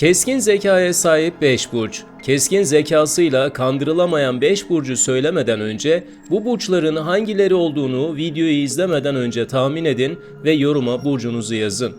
Keskin zekaya sahip 5 burç. Keskin zekasıyla kandırılamayan 5 burcu söylemeden önce bu burçların hangileri olduğunu videoyu izlemeden önce tahmin edin ve yoruma burcunuzu yazın.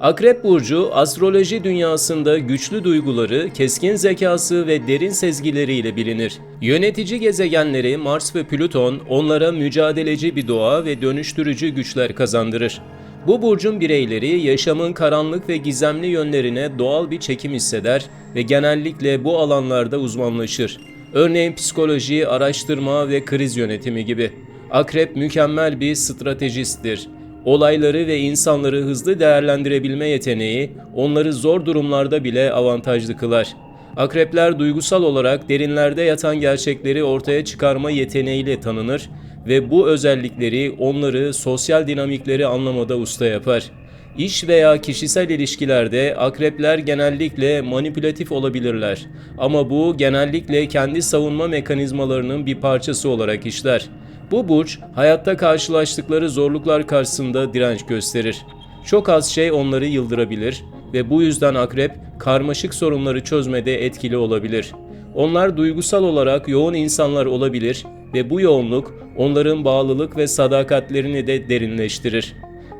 Akrep burcu astroloji dünyasında güçlü duyguları, keskin zekası ve derin sezgileriyle bilinir. Yönetici gezegenleri Mars ve Plüton onlara mücadeleci bir doğa ve dönüştürücü güçler kazandırır. Bu burcun bireyleri yaşamın karanlık ve gizemli yönlerine doğal bir çekim hisseder ve genellikle bu alanlarda uzmanlaşır. Örneğin psikoloji, araştırma ve kriz yönetimi gibi. Akrep mükemmel bir stratejisttir. Olayları ve insanları hızlı değerlendirebilme yeteneği onları zor durumlarda bile avantajlı kılar. Akrepler duygusal olarak derinlerde yatan gerçekleri ortaya çıkarma yeteneğiyle tanınır ve bu özellikleri onları sosyal dinamikleri anlamada usta yapar. İş veya kişisel ilişkilerde akrepler genellikle manipülatif olabilirler ama bu genellikle kendi savunma mekanizmalarının bir parçası olarak işler. Bu burç hayatta karşılaştıkları zorluklar karşısında direnç gösterir. Çok az şey onları yıldırabilir ve bu yüzden akrep karmaşık sorunları çözmede etkili olabilir. Onlar duygusal olarak yoğun insanlar olabilir ve bu yoğunluk onların bağlılık ve sadakatlerini de derinleştirir.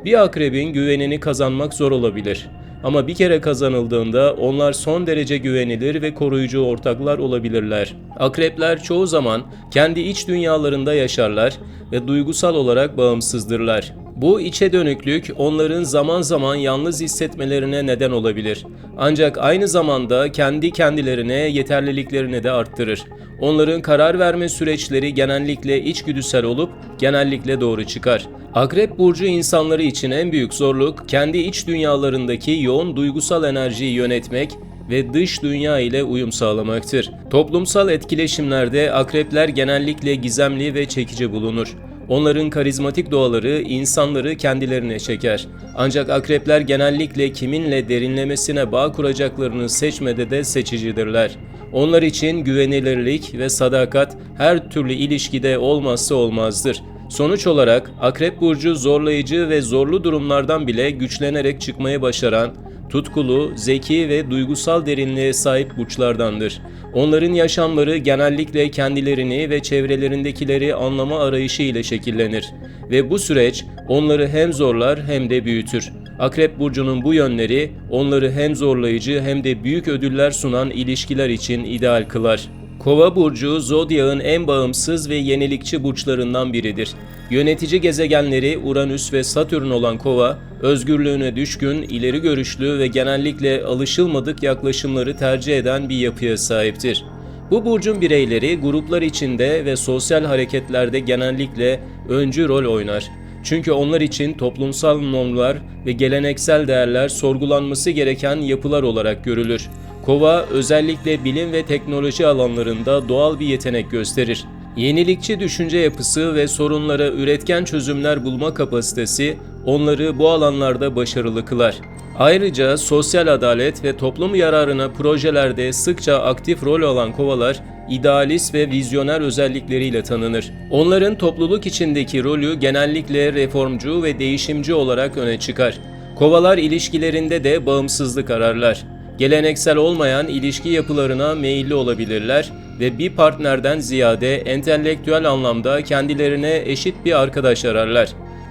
Bir akrebin güvenini kazanmak zor olabilir. Ama bir kere kazanıldığında onlar son derece güvenilir ve koruyucu ortaklar olabilirler. Akrepler çoğu zaman kendi iç dünyalarında yaşarlar ve duygusal olarak bağımsızdırlar. Bu içe dönüklük onların zaman zaman yalnız hissetmelerine neden olabilir. Ancak aynı zamanda kendi kendilerine yeterliliklerini de arttırır. Onların karar verme süreçleri genellikle içgüdüsel olup genellikle doğru çıkar. Akrep burcu insanları için en büyük zorluk kendi iç dünyalarındaki yoğun duygusal enerjiyi yönetmek ve dış dünya ile uyum sağlamaktır. Toplumsal etkileşimlerde akrepler genellikle gizemli ve çekici bulunur. Onların karizmatik doğaları insanları kendilerine çeker. Ancak akrepler genellikle kiminle derinlemesine bağ kuracaklarını seçmede de seçicidirler. Onlar için güvenilirlik ve sadakat her türlü ilişkide olmazsa olmazdır. Sonuç olarak Akrep Burcu zorlayıcı ve zorlu durumlardan bile güçlenerek çıkmayı başaran, tutkulu, zeki ve duygusal derinliğe sahip burçlardandır. Onların yaşamları genellikle kendilerini ve çevrelerindekileri anlama arayışı ile şekillenir ve bu süreç onları hem zorlar hem de büyütür. Akrep burcunun bu yönleri onları hem zorlayıcı hem de büyük ödüller sunan ilişkiler için ideal kılar. Kova burcu zodyağın en bağımsız ve yenilikçi burçlarından biridir. Yönetici gezegenleri Uranüs ve Satürn olan Kova, özgürlüğüne düşkün, ileri görüşlü ve genellikle alışılmadık yaklaşımları tercih eden bir yapıya sahiptir. Bu burcun bireyleri gruplar içinde ve sosyal hareketlerde genellikle öncü rol oynar. Çünkü onlar için toplumsal normlar ve geleneksel değerler sorgulanması gereken yapılar olarak görülür. Kova özellikle bilim ve teknoloji alanlarında doğal bir yetenek gösterir. Yenilikçi düşünce yapısı ve sorunlara üretken çözümler bulma kapasitesi onları bu alanlarda başarılı kılar. Ayrıca sosyal adalet ve toplum yararına projelerde sıkça aktif rol alan kovalar idealist ve vizyoner özellikleriyle tanınır. Onların topluluk içindeki rolü genellikle reformcu ve değişimci olarak öne çıkar. Kovalar ilişkilerinde de bağımsızlık ararlar. Geleneksel olmayan ilişki yapılarına meyilli olabilirler ve bir partnerden ziyade entelektüel anlamda kendilerine eşit bir arkadaş ararlar.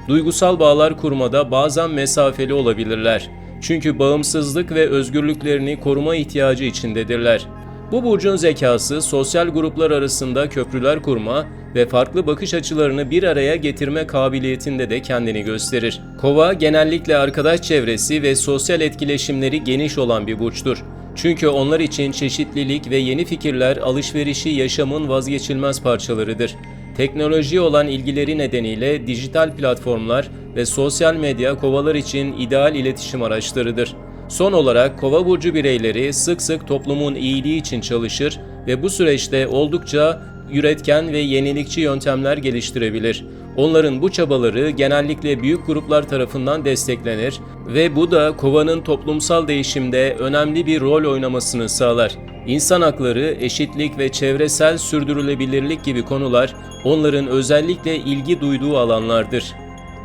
Duygusal bağlar kurmada bazen mesafeli olabilirler. Çünkü bağımsızlık ve özgürlüklerini koruma ihtiyacı içindedirler. Bu burcun zekası sosyal gruplar arasında köprüler kurma ve farklı bakış açılarını bir araya getirme kabiliyetinde de kendini gösterir. Kova genellikle arkadaş çevresi ve sosyal etkileşimleri geniş olan bir burçtur. Çünkü onlar için çeşitlilik ve yeni fikirler alışverişi yaşamın vazgeçilmez parçalarıdır. Teknoloji olan ilgileri nedeniyle dijital platformlar ve sosyal medya kovalar için ideal iletişim araçlarıdır. Son olarak kova burcu bireyleri sık sık toplumun iyiliği için çalışır ve bu süreçte oldukça üretken ve yenilikçi yöntemler geliştirebilir. Onların bu çabaları genellikle büyük gruplar tarafından desteklenir ve bu da kovanın toplumsal değişimde önemli bir rol oynamasını sağlar. İnsan hakları, eşitlik ve çevresel sürdürülebilirlik gibi konular onların özellikle ilgi duyduğu alanlardır.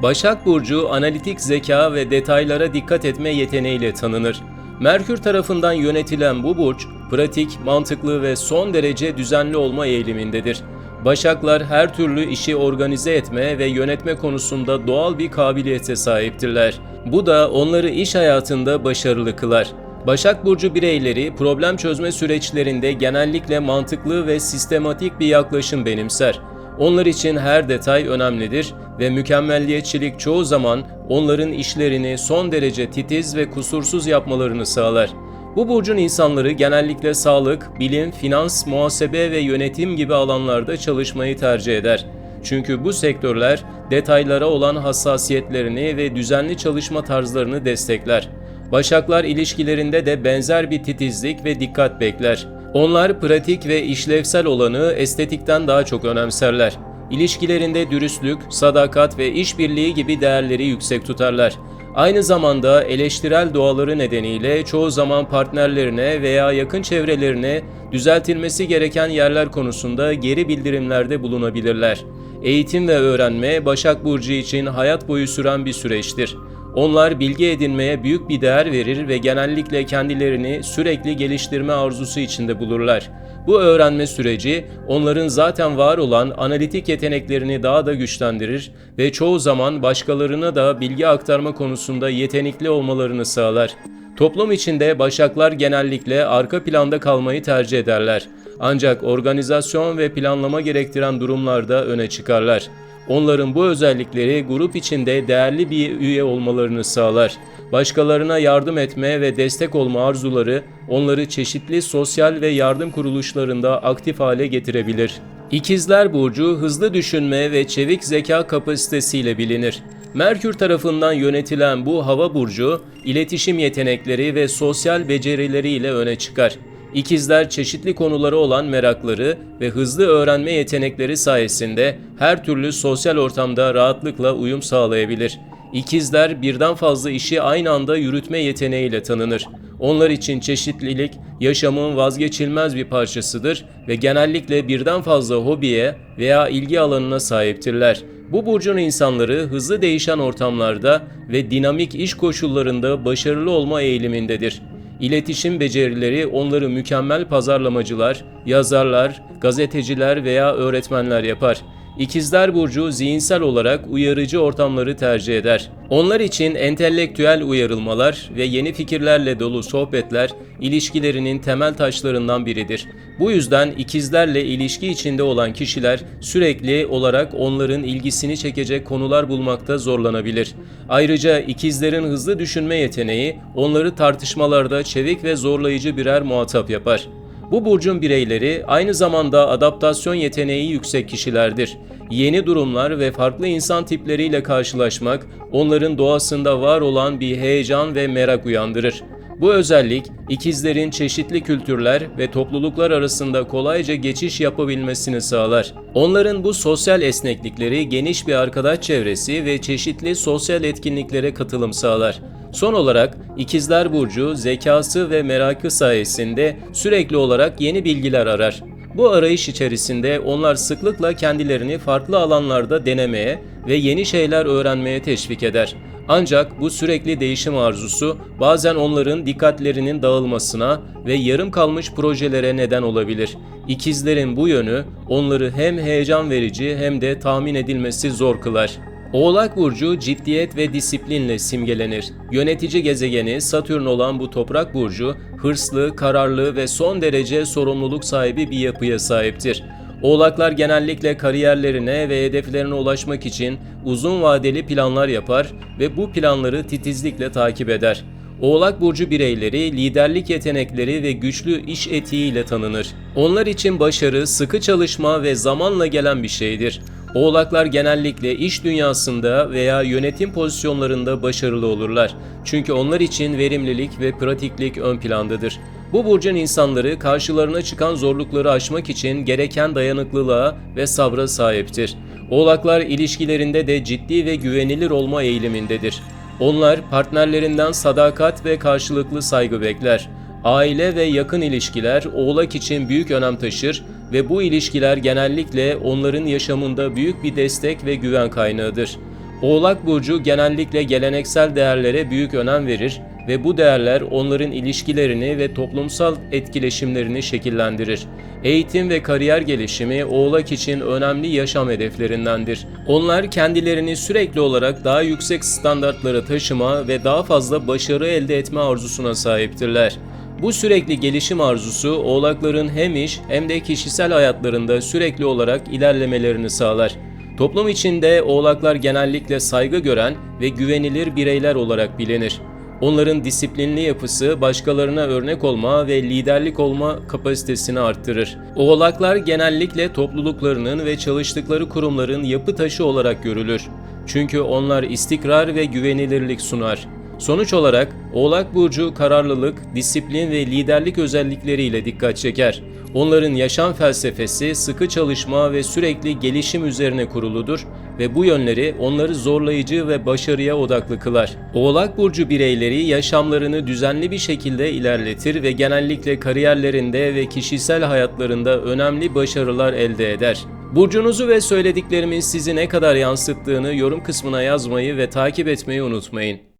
Başak Burcu analitik zeka ve detaylara dikkat etme yeteneğiyle tanınır. Merkür tarafından yönetilen bu burç, pratik, mantıklı ve son derece düzenli olma eğilimindedir. Başaklar her türlü işi organize etme ve yönetme konusunda doğal bir kabiliyete sahiptirler. Bu da onları iş hayatında başarılı kılar. Başak Burcu bireyleri problem çözme süreçlerinde genellikle mantıklı ve sistematik bir yaklaşım benimser. Onlar için her detay önemlidir ve mükemmelliyetçilik çoğu zaman onların işlerini son derece titiz ve kusursuz yapmalarını sağlar. Bu burcun insanları genellikle sağlık, bilim, finans, muhasebe ve yönetim gibi alanlarda çalışmayı tercih eder. Çünkü bu sektörler detaylara olan hassasiyetlerini ve düzenli çalışma tarzlarını destekler. Başaklar ilişkilerinde de benzer bir titizlik ve dikkat bekler. Onlar pratik ve işlevsel olanı estetikten daha çok önemserler. İlişkilerinde dürüstlük, sadakat ve işbirliği gibi değerleri yüksek tutarlar. Aynı zamanda eleştirel doğaları nedeniyle çoğu zaman partnerlerine veya yakın çevrelerine düzeltilmesi gereken yerler konusunda geri bildirimlerde bulunabilirler. Eğitim ve öğrenme Başak Burcu için hayat boyu süren bir süreçtir. Onlar bilgi edinmeye büyük bir değer verir ve genellikle kendilerini sürekli geliştirme arzusu içinde bulurlar. Bu öğrenme süreci onların zaten var olan analitik yeteneklerini daha da güçlendirir ve çoğu zaman başkalarına da bilgi aktarma konusunda yetenekli olmalarını sağlar. Toplum içinde başaklar genellikle arka planda kalmayı tercih ederler. Ancak organizasyon ve planlama gerektiren durumlarda öne çıkarlar. Onların bu özellikleri grup içinde değerli bir üye olmalarını sağlar. Başkalarına yardım etme ve destek olma arzuları onları çeşitli sosyal ve yardım kuruluşlarında aktif hale getirebilir. İkizler Burcu hızlı düşünme ve çevik zeka kapasitesiyle bilinir. Merkür tarafından yönetilen bu hava burcu, iletişim yetenekleri ve sosyal becerileriyle öne çıkar. İkizler çeşitli konulara olan merakları ve hızlı öğrenme yetenekleri sayesinde her türlü sosyal ortamda rahatlıkla uyum sağlayabilir. İkizler birden fazla işi aynı anda yürütme yeteneğiyle tanınır. Onlar için çeşitlilik yaşamın vazgeçilmez bir parçasıdır ve genellikle birden fazla hobiye veya ilgi alanına sahiptirler. Bu burcun insanları hızlı değişen ortamlarda ve dinamik iş koşullarında başarılı olma eğilimindedir. İletişim becerileri onları mükemmel pazarlamacılar, yazarlar, gazeteciler veya öğretmenler yapar. İkizler Burcu zihinsel olarak uyarıcı ortamları tercih eder. Onlar için entelektüel uyarılmalar ve yeni fikirlerle dolu sohbetler ilişkilerinin temel taşlarından biridir. Bu yüzden ikizlerle ilişki içinde olan kişiler sürekli olarak onların ilgisini çekecek konular bulmakta zorlanabilir. Ayrıca ikizlerin hızlı düşünme yeteneği onları tartışmalarda çevik ve zorlayıcı birer muhatap yapar. Bu burcun bireyleri aynı zamanda adaptasyon yeteneği yüksek kişilerdir. Yeni durumlar ve farklı insan tipleriyle karşılaşmak onların doğasında var olan bir heyecan ve merak uyandırır. Bu özellik ikizlerin çeşitli kültürler ve topluluklar arasında kolayca geçiş yapabilmesini sağlar. Onların bu sosyal esneklikleri geniş bir arkadaş çevresi ve çeşitli sosyal etkinliklere katılım sağlar. Son olarak İkizler Burcu zekası ve merakı sayesinde sürekli olarak yeni bilgiler arar. Bu arayış içerisinde onlar sıklıkla kendilerini farklı alanlarda denemeye ve yeni şeyler öğrenmeye teşvik eder. Ancak bu sürekli değişim arzusu bazen onların dikkatlerinin dağılmasına ve yarım kalmış projelere neden olabilir. İkizlerin bu yönü onları hem heyecan verici hem de tahmin edilmesi zor kılar. Oğlak burcu ciddiyet ve disiplinle simgelenir. Yönetici gezegeni Satürn olan bu toprak burcu hırslı, kararlı ve son derece sorumluluk sahibi bir yapıya sahiptir. Oğlaklar genellikle kariyerlerine ve hedeflerine ulaşmak için uzun vadeli planlar yapar ve bu planları titizlikle takip eder. Oğlak burcu bireyleri liderlik yetenekleri ve güçlü iş etiğiyle tanınır. Onlar için başarı sıkı çalışma ve zamanla gelen bir şeydir. Oğlaklar genellikle iş dünyasında veya yönetim pozisyonlarında başarılı olurlar. Çünkü onlar için verimlilik ve pratiklik ön plandadır. Bu burcun insanları karşılarına çıkan zorlukları aşmak için gereken dayanıklılığa ve sabra sahiptir. Oğlaklar ilişkilerinde de ciddi ve güvenilir olma eğilimindedir. Onlar partnerlerinden sadakat ve karşılıklı saygı bekler. Aile ve yakın ilişkiler oğlak için büyük önem taşır ve bu ilişkiler genellikle onların yaşamında büyük bir destek ve güven kaynağıdır. Oğlak burcu genellikle geleneksel değerlere büyük önem verir ve bu değerler onların ilişkilerini ve toplumsal etkileşimlerini şekillendirir. Eğitim ve kariyer gelişimi Oğlak için önemli yaşam hedeflerindendir. Onlar kendilerini sürekli olarak daha yüksek standartlara taşıma ve daha fazla başarı elde etme arzusuna sahiptirler. Bu sürekli gelişim arzusu oğlakların hem iş hem de kişisel hayatlarında sürekli olarak ilerlemelerini sağlar. Toplum içinde oğlaklar genellikle saygı gören ve güvenilir bireyler olarak bilinir. Onların disiplinli yapısı başkalarına örnek olma ve liderlik olma kapasitesini arttırır. Oğlaklar genellikle topluluklarının ve çalıştıkları kurumların yapı taşı olarak görülür. Çünkü onlar istikrar ve güvenilirlik sunar. Sonuç olarak Oğlak Burcu kararlılık, disiplin ve liderlik özellikleriyle dikkat çeker. Onların yaşam felsefesi sıkı çalışma ve sürekli gelişim üzerine kuruludur ve bu yönleri onları zorlayıcı ve başarıya odaklı kılar. Oğlak Burcu bireyleri yaşamlarını düzenli bir şekilde ilerletir ve genellikle kariyerlerinde ve kişisel hayatlarında önemli başarılar elde eder. Burcunuzu ve söylediklerimin sizi ne kadar yansıttığını yorum kısmına yazmayı ve takip etmeyi unutmayın.